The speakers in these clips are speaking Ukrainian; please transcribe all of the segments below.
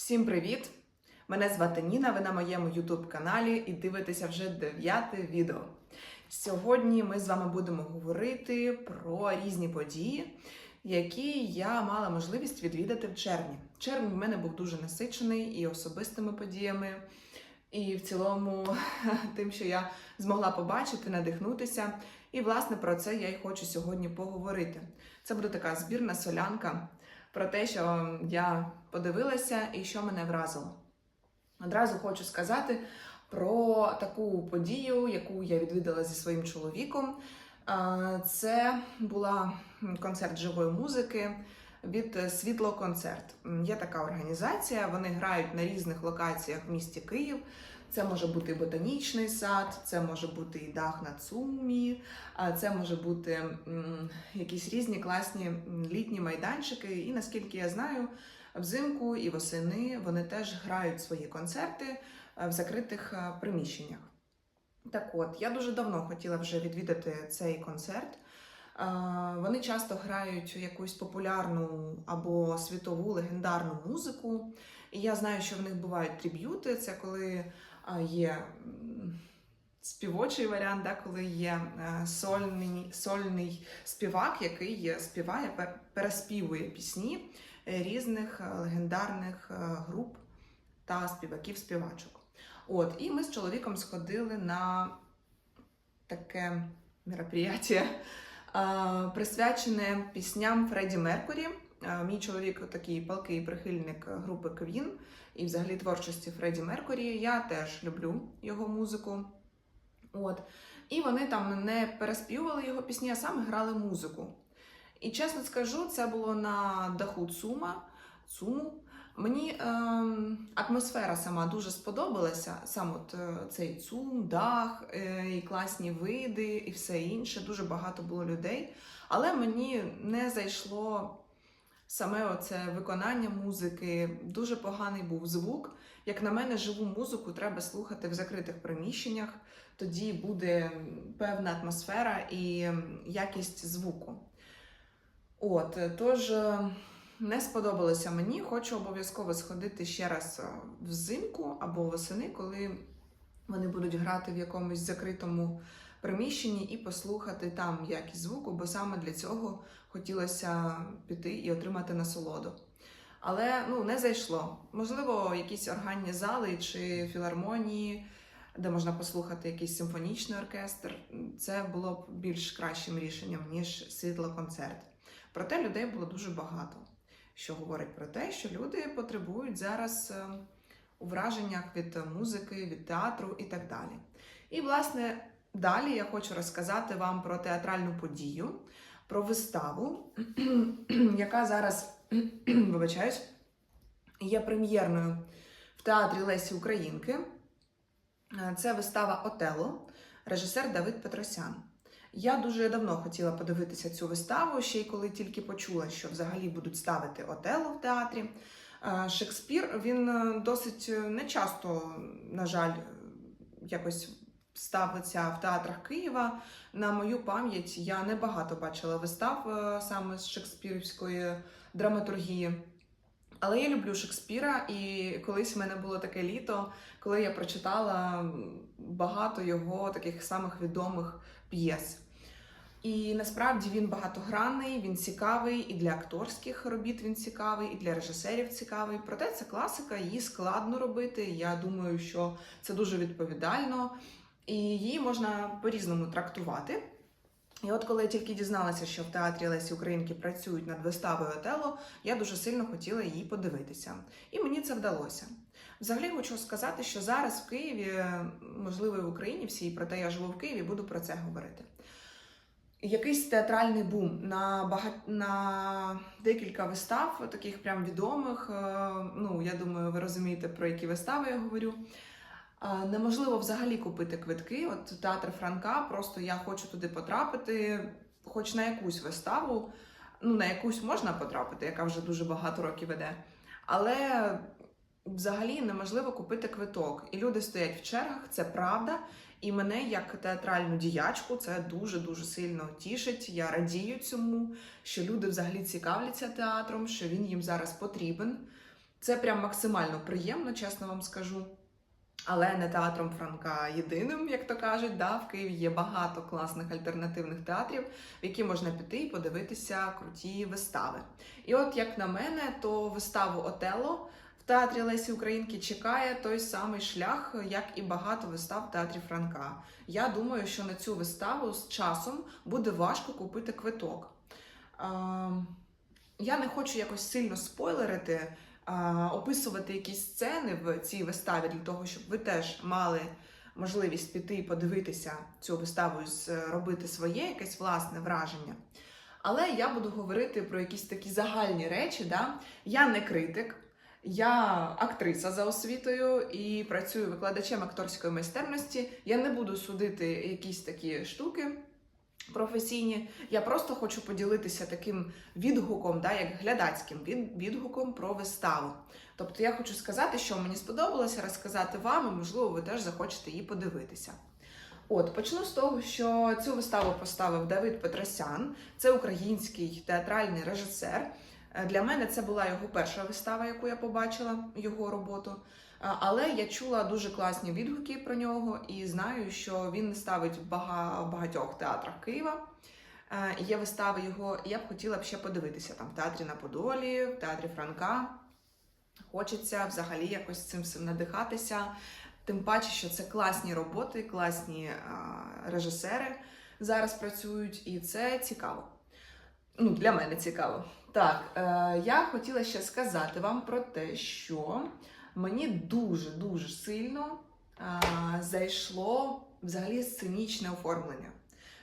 Всім привіт! Мене звати Ніна, ви на моєму YouTube каналі і дивитеся вже дев'яте відео. Сьогодні ми з вами будемо говорити про різні події, які я мала можливість відвідати в червні. Червень в мене був дуже насичений і особистими подіями, і в цілому тим, що я змогла побачити, надихнутися. І власне про це я й хочу сьогодні поговорити. Це буде така збірна солянка про те, що я подивилася і що мене вразило. Одразу хочу сказати про таку подію, яку я відвідала зі своїм чоловіком. Це була концерт живої музики від Світло Концерт. Є така організація, вони грають на різних локаціях в місті Київ. Це може бути ботанічний сад, це може бути і дах на цумі, це може бути якісь різні класні літні майданчики. І наскільки я знаю, взимку і восени вони теж грають свої концерти е, в закритих е, приміщеннях. Так от, я дуже давно хотіла вже відвідати цей концерт. Вони часто грають якусь популярну або світову легендарну музику. І я знаю, що в них бувають триб'юти. Це коли є співочий варіант, да, коли є е, сольний, сольний співак, який співає, переспівує пісні е, різних е, легендарних груп та співаків-співачок. От, і ми з чоловіком сходили на таке мероприятие, присвячене пісням Фредді Меркурі. Е, Мій чоловік такий палкий прихильник групи Queen і взагалі творчості Фредді Меркурі. Я теж люблю його музику. От. І вони там не переспівували його пісні, а саме грали музику. І чесно скажу, це було на даху Цума. Цуму. Мені ем, атмосфера сама дуже сподобалася. Сам от е, цей цум, дах, е, і класні види, і все інше. Дуже багато було людей. Але мені не зайшло саме оце виконання музики. Дуже поганий був звук. Як на мене, живу музику треба слухати в закритих приміщеннях. Тоді буде певна атмосфера і якість звуку. От, тож е, не сподобалося мені. Хочу обов'язково сходити ще раз е, взимку або восени, коли вони будуть грати в якомусь закритому приміщенні і послухати там якість звуку, бо саме для цього хотілося піти і отримати насолоду. Але ну, не зайшло. Можливо, якісь органні зали чи філармонії, де можна послухати якийсь симфонічний оркестр. Це було б більш кращим рішенням, ніж світлоконцерт. Проте людей було дуже багато, що говорить про те, що люди потребують зараз е, у враженнях від музики, від театру і так далі. І, власне, далі я хочу розказати вам про театральну подію, про виставу, яка зараз, вибачаюсь, є прем'єрною в театрі Лесі Українки. Е, Це вистава Отело, режисер Давид Петросян. Я дуже давно хотіла подивитися цю виставу, ще й коли тільки почула, що взагалі будуть ставити Отело в театрі. Е, Шекспір він е, досить нечасто, на жаль, якось ставиться в театрах Києва. На мою пам'ять я небагато бачила вистав е, саме з шекспірівської драматургії. Але я люблю Шекспіра, і колись в мене було таке літо, коли я прочитала багато його таких самих відомих п'єс. І насправді він багатогранний, він цікавий, і для акторських робіт він цікавий, і для режисерів цікавий. Проте це класика, її складно робити. Я думаю, що це дуже відповідально, і її можна по-різному трактувати. І от коли я тільки дізналася, що в театрі Лесі Українки працюють над виставою Отело, я дуже сильно хотіла її подивитися. І мені це вдалося. Взагалі хочу сказати, що зараз в Києві, можливо, і в Україні всі, проте я живу в Києві, буду про це говорити. Якийсь театральний бум на бага... на декілька вистав, таких прям відомих. е, Ну, я думаю, ви розумієте, про які вистави я говорю. Неможливо взагалі купити квитки. От театр Франка, просто я хочу туди потрапити, хоч на якусь виставу. Ну, на якусь можна потрапити, яка вже дуже багато років веде. Але взагалі неможливо купити квиток. І люди стоять в чергах, це правда. І мене, як театральну діячку, це дуже-дуже сильно тішить. Я радію цьому, що люди взагалі цікавляться театром, що він їм зараз потрібен. Це прям максимально приємно, чесно вам скажу. Але не театром Франка єдиним, як то кажуть. Да? В Києві є багато класних альтернативних театрів, в які можна піти і подивитися круті вистави. І от, як на мене, то виставу Отелло в театрі Лесі Українки чекає той самий шлях, як і багато вистав в театрі Франка. Я думаю, що на цю виставу з часом буде важко купити квиток. Ем, Я не хочу якось сильно спойлерити, описувати якісь сцени в цій виставі для того, щоб ви теж мали можливість піти і подивитися цю виставу і зробити своє якесь власне враження. Але я буду говорити про якісь такі загальні речі. Да? Я не критик, я актриса за освітою і працюю викладачем акторської майстерності. Я не буду судити якісь такі штуки професійні. Я просто хочу поділитися таким відгуком, да, як глядацьким від, відгуком про виставу. Тобто я хочу сказати, що мені сподобалося розказати вам, і можливо, ви теж захочете її подивитися. От почну з того, що цю виставу поставив Давид Петросян, це український театральний режисер. Е, Для мене це була його перша вистава, яку я побачила, його роботу. Але я чула дуже класні відгуки про нього і знаю, що він ставить в бага- в багатьох театрах Києва. Е, Є вистави його, я б хотіла б ще подивитися там в театрі на Подолі, в театрі Франка. Хочеться взагалі якось цим всім надихатися. Тим паче, що це класні роботи, класні режисери зараз працюють, і це цікаво. Ну, для мене цікаво. Так, е, я хотіла ще сказати вам про те, що мені дуже-дуже сильно е, зайшло взагалі сценічне оформлення.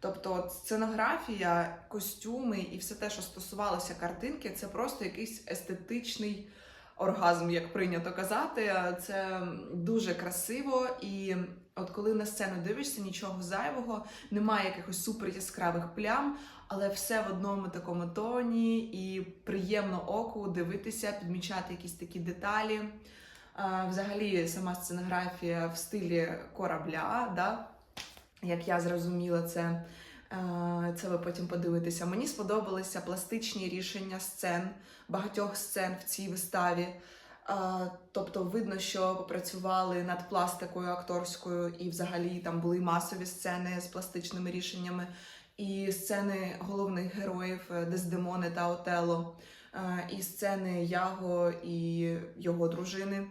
Тобто сценографія, костюми і все те, що стосувалося картинки, це просто якийсь естетичний оргазм, як прийнято казати. Це дуже красиво, і от коли на сцену дивишся, нічого зайвого, немає якихось супер яскравих плям, але все в одному такому тоні, і приємно оку дивитися, підмічати якісь такі деталі. А, Взагалі, сама сценографія в стилі корабля, да? як я зрозуміла це. Е, Це ви потім подивитеся. Мені сподобалися пластичні рішення сцен, багатьох сцен в цій виставі. Е, Тобто, видно, що попрацювали над пластикою акторською, і взагалі там були масові сцени з пластичними рішеннями, і сцени головних героїв е, Дездемони та Отелло, е, і сцени Яго і його дружини.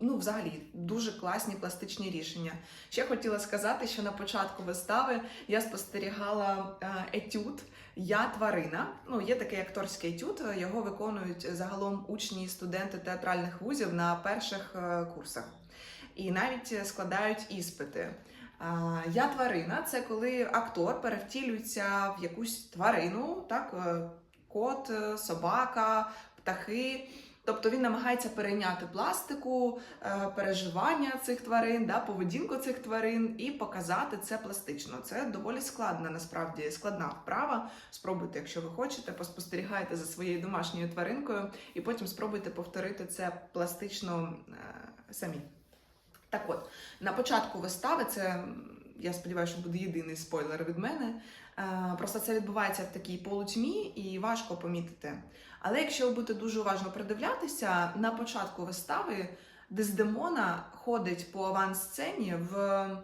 Ну, взагалі, дуже класні пластичні рішення. Ще хотіла сказати, що на початку вистави я спостерігала е, етюд Я тварина. Ну, є такий акторський етюд, його виконують загалом учні і студенти театральних вузів на перших е, курсах. І навіть складають іспити. Я тварина це коли актор перевтілюється в якусь тварину, так, е, кот, е, собака, птахи. Тобто він намагається перейняти пластику, е, переживання цих тварин, да, поведінку цих тварин і показати це пластично. Це доволі складна, насправді складна вправа. Спробуйте, якщо ви хочете, поспостерігайте за своєю домашньою тваринкою і потім спробуйте повторити це пластично е, самі. Так от, на початку вистави, це я сподіваюся, що буде єдиний спойлер від мене. Е, Просто це відбувається в такій полутьмі і важко помітити. Але якщо ви будете дуже уважно придивлятися, на початку вистави Дездемона ходить по авансцені в е,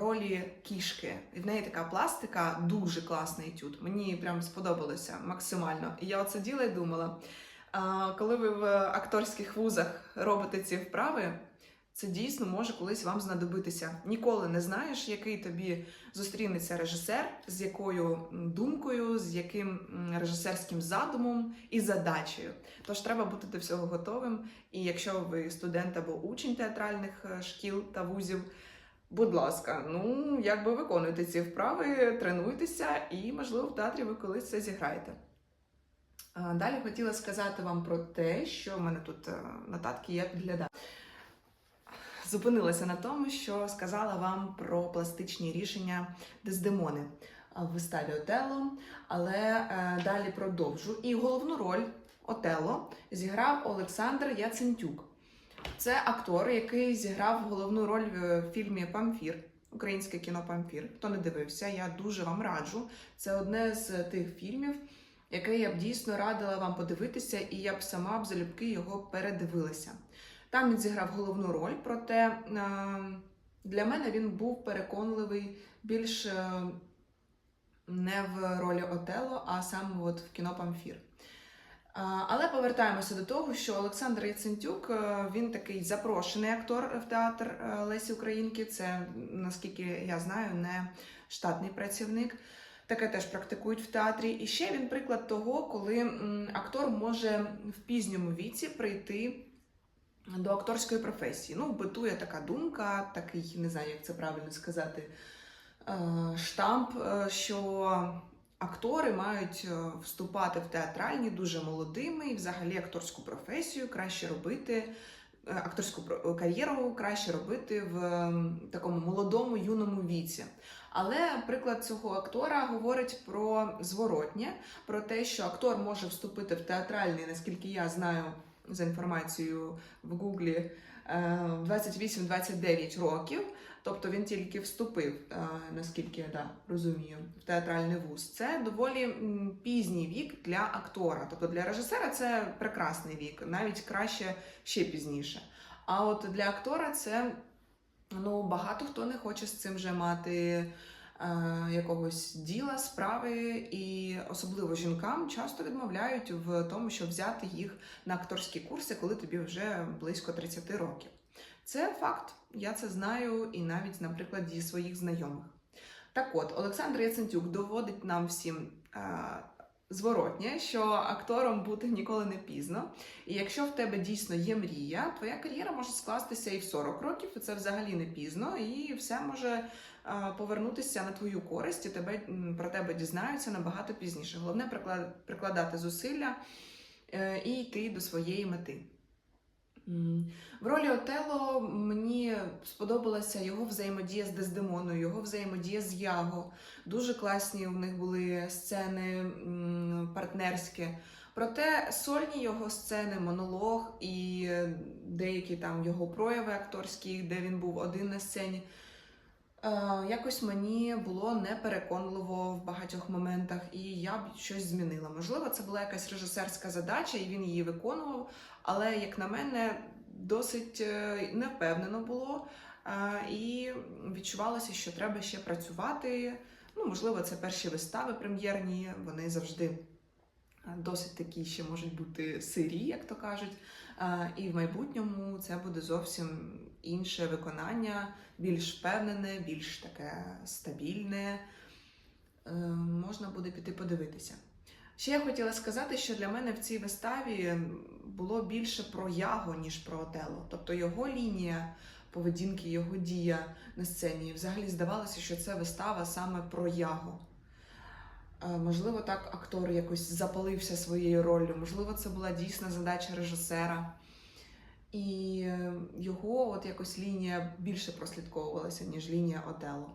ролі кішки. І в неї така пластика, дуже класний етюд. Мені прям сподобалося максимально. І я оце діла і думала. Коли ви в акторських вузах робите ці вправи, це дійсно може колись вам знадобитися. Ніколи не знаєш, який тобі зустрінеться режисер, з якою думкою, з яким режисерським задумом і задачею. Тож треба бути до всього готовим. І якщо ви студент або учень театральних е, шкіл та вузів, будь ласка, ну якби виконуйте ці вправи, тренуйтеся, і можливо в театрі ви колись це зіграєте. Далі хотіла сказати вам про те, що в мене тут е, нотатки я підглядаю. Зупинилася на тому, що сказала вам про пластичні рішення Дездемони в виставі Отелло, але е, далі продовжу. І головну роль Отелло зіграв Олександр Яцентюк. Це актор, який зіграв головну роль в фільмі Памфір. Українське кіно Памфір. Хто не дивився, я дуже вам раджу. Це одне з тих фільмів, яке я б дійсно радила вам подивитися, і я б сама б залюбки його передивилася. Там він зіграв головну роль, проте е, для мене він був переконливий більш е, не в ролі Отело, а саме от в кіно Памфір. Але повертаємося до того, що Олександр Яцентюк е, він такий запрошений актор в театр е, Лесі Українки. Це наскільки я знаю, не штатний працівник. Таке теж практикують в театрі. І ще він приклад того, коли актор може в пізньому віці прийти до акторської професії. Ну, битує така думка, такий, не знаю, як це правильно сказати, е, штамп, е, що актори мають е, вступати в театральні дуже молодими і взагалі акторську професію краще робити. Акторську кар'єру краще робити в такому молодому юному віці. Але приклад цього актора говорить про зворотнє, про те, що актор може вступити в театральний, наскільки я знаю за інформацією в Гуглі, е, 28-29 років. Тобто він тільки вступив, е, наскільки я да, розумію, в театральний вуз. Це доволі пізній вік для актора. Тобто для режисера це прекрасний вік, навіть краще ще пізніше. А от для актора це ну, багато хто не хоче з цим вже мати е, якогось діла, справи, і особливо жінкам часто відмовляють в тому, щоб взяти їх на акторські курси, коли тобі вже близько 30 років. Це факт, я це знаю і навіть наприклад, зі своїх знайомих. Так от, Олександр Яцентюк доводить нам всім е, зворотнє, що актором бути ніколи не пізно. І якщо в тебе дійсно є мрія, твоя кар'єра може скластися і в 40 років, і це взагалі не пізно, і все може повернутися на твою користь, і тебе про тебе дізнаються набагато пізніше. Головне приклад- прикладати зусилля е, і йти до своєї мети. В ролі Отело мені сподобалася його взаємодія з Дездемоною, його взаємодія з Яго. Дуже класні у них були сцени партнерські. Проте сольні його сцени, монолог і деякі там його прояви акторські, де він був один на сцені. Е, Якось мені було непереконливо в багатьох моментах, і я б щось змінила. Можливо, це була якась режисерська задача, і він її виконував. Але, як на мене, досить е, невпевнено було, е, і відчувалося, що треба ще працювати. Ну, можливо, це перші вистави прем'єрні, вони завжди досить такі ще можуть бути сирі, як то кажуть. І в майбутньому це буде зовсім інше виконання, більш впевнене, більш таке стабільне. Е, Можна буде піти подивитися. Ще я хотіла сказати, що для мене в цій виставі було більше про Яго, ніж про Отело. Тобто його лінія поведінки, його дія на сцені. Взагалі здавалося, що це вистава саме про Яго. Можливо, так актор якось запалився своєю роллю, можливо, це була дійсна задача режисера. І е, його от якось лінія більше прослідковувалася, ніж лінія Отело.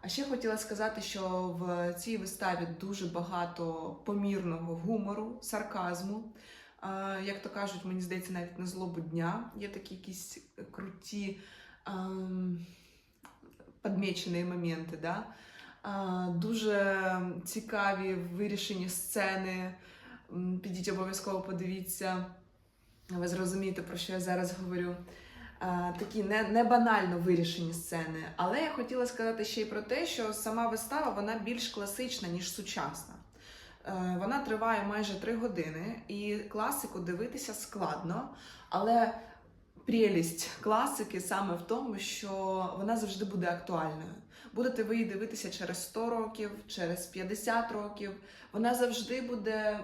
А ще хотіла сказати, що в цій виставі дуже багато помірного гумору, сарказму. Як то кажуть, мені здається, навіть на злобу дня є такі якісь круті ем, підмічені моменти. Да? Дуже цікаві вирішені сцени. Підіть обов'язково подивіться. Ви зрозумієте, про що я зараз говорю. Такі не, не банально вирішені сцени. Але я хотіла сказати ще й про те, що сама вистава вона більш класична, ніж сучасна. Е, Вона триває майже три години, і класику дивитися складно, але прелість класики саме в тому, що вона завжди буде актуальною. Будете ви її дивитися через 100 років, через 50 років. Вона завжди буде.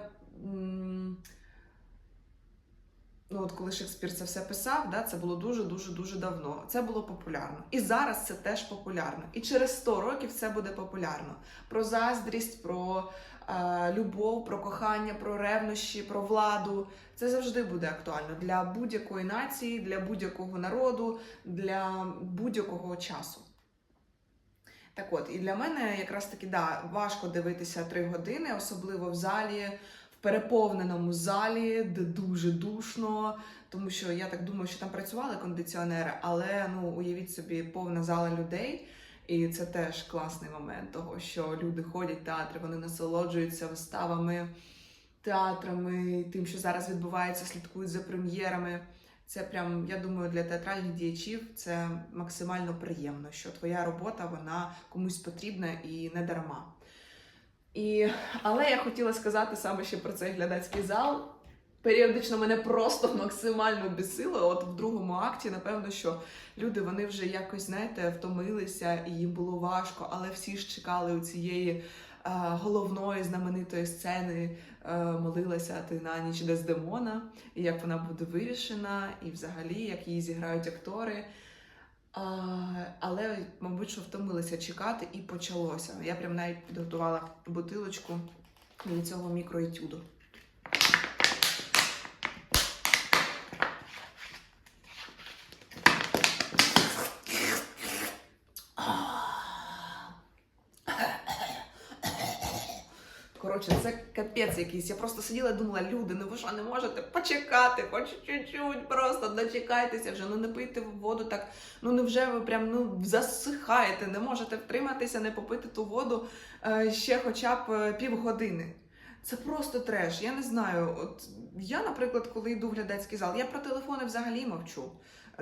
Ну, от коли Шекспір це все писав, да, це було дуже дуже дуже давно. Це було популярно. І зараз це теж популярно. І через 100 років це буде популярно. Про заздрість, про е, любов, про кохання, про ревнощі, про владу. Це завжди буде актуально для будь-якої нації, для будь-якого народу, для будь-якого часу. Так от, і для мене якраз таки да, важко дивитися три години, особливо в залі, в переповненому залі, де дуже душно. Тому що я так думаю, що там працювали кондиціонери, але ну уявіть собі, повна зала людей. І це теж класний момент того, що люди ходять в театри, вони насолоджуються виставами, театрами, тим, що зараз відбувається, слідкують за прем'єрами. Це прям, я думаю, для театральних діячів це максимально приємно, що твоя робота вона комусь потрібна і не дарма. І, але я хотіла сказати саме ще про цей глядацький зал. Періодично мене просто максимально бісило. От в другому акті, напевно, що люди вони вже якось, знаєте, втомилися і їм було важко, але всі ж чекали у цієї головної знаменитої сцени, е, молилася ти на ніч Дездемона, і як вона буде вирішена, і взагалі як її зіграють актори. Але, мабуть, що втомилися чекати і почалося. Я прям навіть підготувала бутилочку для цього мікроетюду. Коротше, це капець якийсь. Я просто сиділа і думала, люди, ну ви що не можете почекати, хоч чуть-чуть, просто дочекайтеся вже. Ну не пийте воду так. Ну невже ви прям ну засихаєте, не можете втриматися, не попити ту воду е, ще хоча б е, півгодини. Це просто треш. Я не знаю. От я, наприклад, коли йду в глядацький зал, я про телефони взагалі мовчу.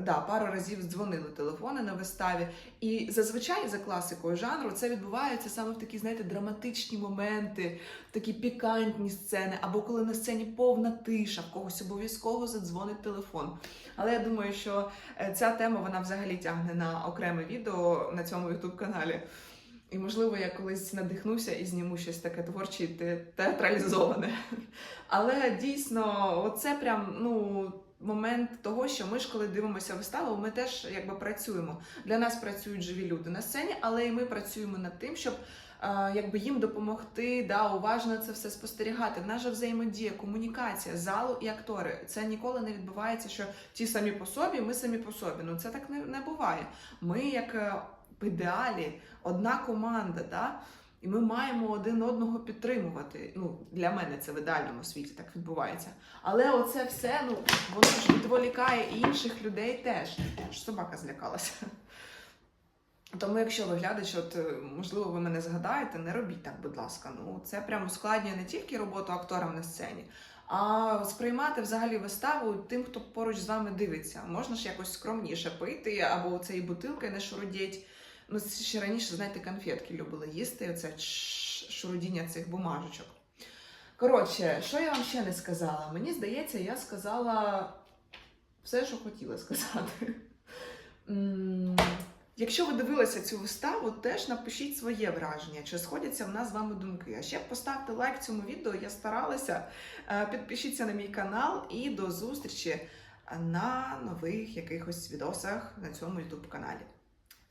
Да, пару разів дзвонили телефони на виставі, і зазвичай за класикою жанру це відбувається саме в такі, знаєте, драматичні моменти, такі пікантні сцени, або коли на сцені повна тиша, в когось обов'язково задзвонить телефон. Але я думаю, що е, ця тема вона взагалі тягне на окреме відео на цьому youtube каналі. І, можливо, я колись надихнуся і зніму щось таке творче, і те- театралізоване. Але дійсно, оце прям ну. Момент того, що ми ж, коли дивимося виставу, ми теж якби працюємо. Для нас працюють живі люди на сцені, але і ми працюємо над тим, щоб е, якби їм допомогти, да, уважно це все спостерігати. В нас же взаємодія, комунікація, залу і актори. Це ніколи не відбувається, що ті самі по собі, ми самі по собі. Ну це так не, не буває. Ми, як е, в ідеалі, одна команда, да? І ми маємо один одного підтримувати. Ну, для мене це в ідеальному світі так відбувається. Але оце все, ну, воно ж відволікає інших людей теж. Аж собака злякалася. Тому, якщо ви глядач, от можливо, ви мене згадаєте, не робіть так, будь ласка. Ну це прям ускладнює не тільки роботу акторам на сцені, а сприймати взагалі виставу тим, хто поруч з вами дивиться. Можна ж якось скромніше пити, або цієї бутилки не шурудіть. Ну, ще раніше, знаєте, конфетки любили їсти, оце шурудіння цих бумажечок. Коротше, що я вам ще не сказала? Мені здається, я сказала все, що хотіла сказати. Якщо ви дивилися цю виставу, теж напишіть своє враження, чи сходяться в нас з вами думки. А ще поставте лайк цьому відео, я старалася. Е, Підпишіться на мій канал і до зустрічі на нових якихось відосах на цьому YouTube каналі.